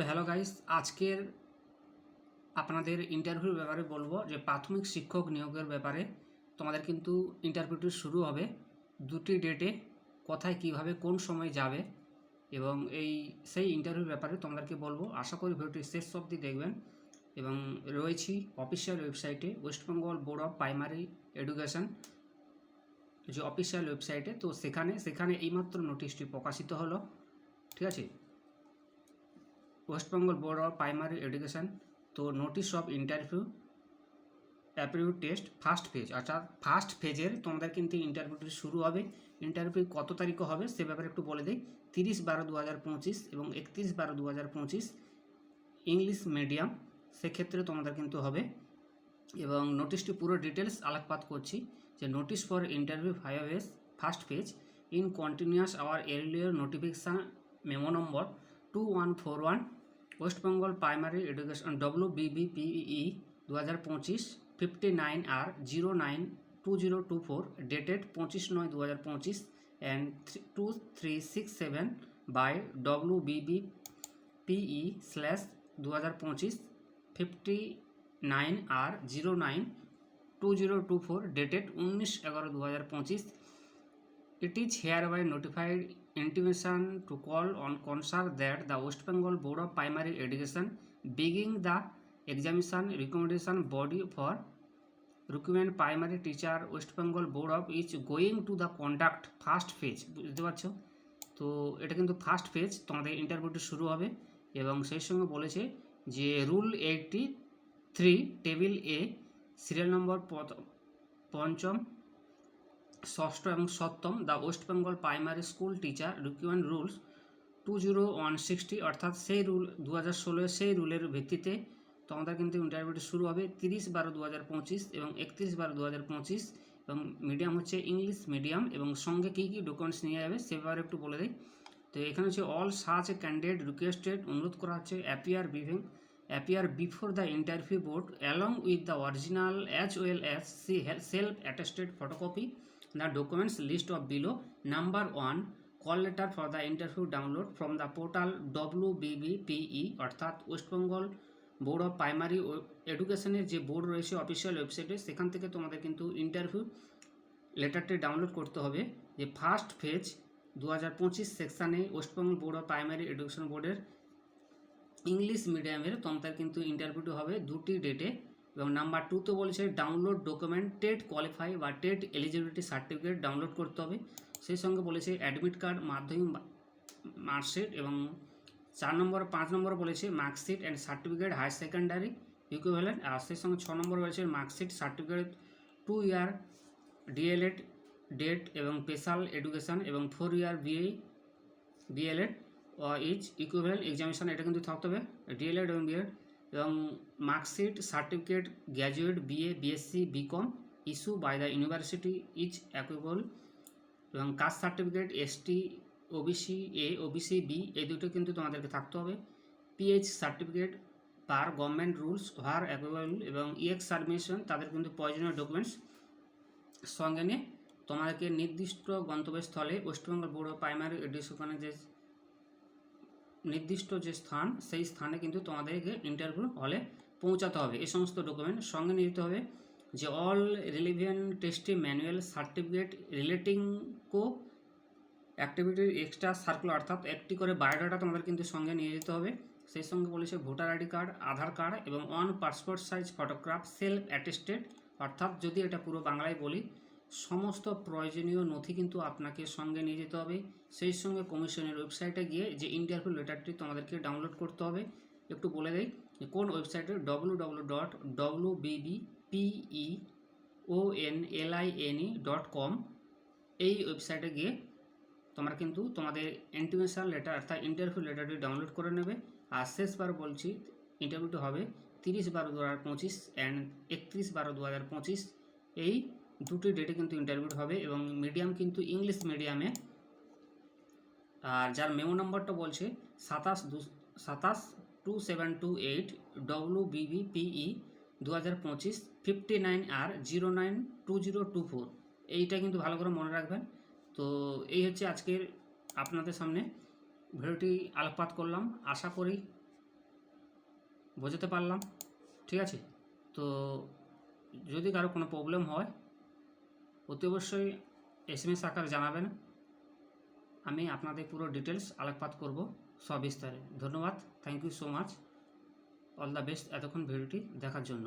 তো hello guys আজকের আপনাদের ইন্টারভিউর ব্যাপারে বলব যে প্রাথমিক শিক্ষক নিয়োগের ব্যাপারে তোমাদের কিন্তু ইন্টারভিউটি শুরু হবে দুটি ডেটে কোথায় কীভাবে কোন সময় যাবে এবং এই সেই ইন্টারভিউর ব্যাপারে তোমাদেরকে বলব। আশা করি ভিডিওটি শেষ অবধি দেখবেন এবং রয়েছি অফিসিয়াল ওয়েবসাইটে West Bengal board of primary education যে অফিসিয়াল ওয়েবসাইটে তো সেখানে সেখানে এইমাত্র নোটিশটি প্রকাশিত হলো, ঠিক আছে? West Bengal board of primary education তো নোটিশ অফ ইন্টারভিউ অ্যাপ্রিভিউ টেস্ট ফার্স্ট ফেজ অর্থাৎ ফার্স্ট ফেজের তোমাদের কিন্তু ইন্টারভিউটি শুরু হবে। ইন্টারভিউ কত তারিখে হবে সে ব্যাপারে একটু বলে দিই। তিরিশ বারো দু হাজার পঁচিশ এবং একত্রিশ বারো দু হাজার পঁচিশ ইংলিশ মিডিয়াম সেক্ষেত্রে তোমাদের কিন্তু হবে। এবং নোটিশটি পুরো ডিটেলস আলোকপাত করছি যে notice for interview five S first page in continuous our earlier notification memo number two one four one West Bengal primary education W BBPE দু হাজার পঁচিশ fifty nine R zero nine two zero two four dated পঁচিশ নয় দু হাজার পঁচিশ and two three six seven by W BB PE slash দু হাজার পঁচিশ fifty nine R zero nine two zero two four dated উনিশ এগারো দু হাজার পঁচিশ। It is hereby notified intimation to call on concern that the West Bengal Board of Primary Education beginning the examination recommendation body for recruitment primary teacher West Bengal Board of is going to the conduct first phase বুঝতে পারছ তো এটা কিন্তু first phase তোমাদের ইন্টারভিউটি শুরু হবে এবং সেই সঙ্গে বলেছে যে rule eighty three table A serial number পঞ্চম ষষ্ঠ এবং সপ্তম the West Bengal primary school teacher recruitment rules two zero one sixty অর্থাৎ সেই রুল দু হাজার ষোলো সেই রুলের ভিত্তিতে তোমাদের কিন্তু ইন্টারভিউটি শুরু হবে তিরিশ বারো দু হাজার পঁচিশ এবং একত্রিশ বারো দু হাজার পঁচিশ এবং মিডিয়াম হচ্ছে ইংলিশ মিডিয়াম এবং সঙ্গে কী কী ডকুমেন্টস নিয়ে যাবে সে ব্যাপারে একটু বলে দিই। তো এখানে হচ্ছে অল এ ক্যান্ডিডেট রিকোয়েস্টেড অনুরোধ করা হচ্ছে appear বিভিং appear before the interview board along with the original as well as C self attested photocopy the documents list of below, number 1 call letter for the interview download from the portal wbbpe অর্থাৎ West Bengal board of primary এডুকেশনের যে board রয়েছে official ওয়েবসাইটে সেখান থেকে তোমাদের কিন্তু interview লেটারটি ডাউনলোড করতে হবে। যে ফার্স্ট ফেজ দু হাজার পঁচিশ সেকশানে West Bengal board of primary education বোর্ডের ইংলিশ মিডিয়ামের তোমাদের কিন্তু ইন্টারভিউটি হবে দুটি ডেটে এবং নাম্বার টুতে বলেছে ডাউনলোড ডকুমেন্ট টেট কোয়ালিফাই বা টেট এলিজিবিলিটি সার্টিফিকেট ডাউনলোড করতে হবে। সেই সঙ্গে বলেছে অ্যাডমিট কার্ড মাধ্যমিক মার্কশিট এবং চার নম্বর পাঁচ নম্বর বলেছে marksheet and certificate higher secondary equivalent আর সেই সঙ্গে ছ নম্বর বলেছে marksheet certificate two year DElEd date এবং স্পেশাল এডুকেশন এবং four year BA BLEd is equivalent examination এটা কিন্তু থাকতে হবে। ডিএলএড এবং বিএড এবং marksheet, certificate, graduate, BA, BSc, BCom, issue by the university is acceptable এবং caste certificate, ST, OBC, A, OBC, B, এই দুটো কিন্তু তোমাদেরকে থাকতে হবে। PH certificate per government rules হার অ্যাকুয়েবল এবং ইএক্স সাবমিশন, তাদের কিন্তু প্রয়োজনীয় ডকুমেন্টস। সঙ্গে নিয়ে তোমাদেরকে নির্দিষ্ট গন্তব্যস্থলে ওয়েস্টবেঙ্গল বোর্ড অফ প্রাইমারি এডুকেশনের যে নির্দিষ্ট যে স্থান, সেই স্থানে কিন্তু তোমাদেরকে ইন্টারভিউ হলে পৌঁছাতে হবে। এই সমস্ত ডকুমেন্ট সঙ্গে নিয়ে যেতে হবে যে all relevant testimonial certificate relating co অ্যাক্টিভিটির extra circular অর্থাৎ একটি করে বায়োডাটা তোমাদের কিন্তু সঙ্গে নিয়ে যেতে হবে। সেই সঙ্গে বলেছে voter ID card Aadhaar card এবং one passport size photograph self attested অর্থাৎ যদি এটা পুরো বাংলায় বলি সমস্ত প্রয়োজনীয় নথি কিন্তু আপনাকে সঙ্গে নিয়ে যেতে হবে। সেই সঙ্গে কমিশনের ওয়েবসাইটে গিয়ে যে ইন্টারভিউ লেটারটি তোমাদেরকে ডাউনলোড করতে হবে, একটু বলে দেই যে কোন ওয়েবসাইটে W W dot W BB PE O N L I N E dot com এই ওয়েবসাইটে গিয়ে তোমরা কিন্তু তোমাদের ইন্টিমেশন লেটার অর্থাৎ ইন্টারভিউ লেটারটি ডাউনলোড করে নেবে। আর শেষবার বলছি ইন্টারভিউটি হবে তিরিশ বারো দু হাজার পঁচিশ অ্যান্ড একত্রিশ বারো দু হাজার পঁচিশ। এই দুটি ডেটে কিন্তু ইন্টারভিউ হবে এবং মিডিয়াম কিন্তু ইংলিশ মিডিয়ামে আর যার মেমো নম্বরটা বলছে, সাতাশ দু, সাতাশ two seven two eight W BB PE দু হাজার পঁচিশ fifty nine R zero nine two zero two four এইটা কিন্তু ভালো করে মনে রাখবেন। তো এই হচ্ছে আজকের আপনাদের সামনে। ভিডিওটি আলোকপাত করলাম, আশা করি বোঝাতে পারলাম। ঠিক আছে? তো যদি কারও কোনো প্রবলেম হয় অতি অবশ্যই এস এম এস আকারে জানাবেন। আমি আপনাদের পুরো ডিটেলস আলোকপাত করব সবিস্তারে। ধন্যবাদ। Thank you so much all the best এতক্ষণ ভিডিওটি দেখার জন্য।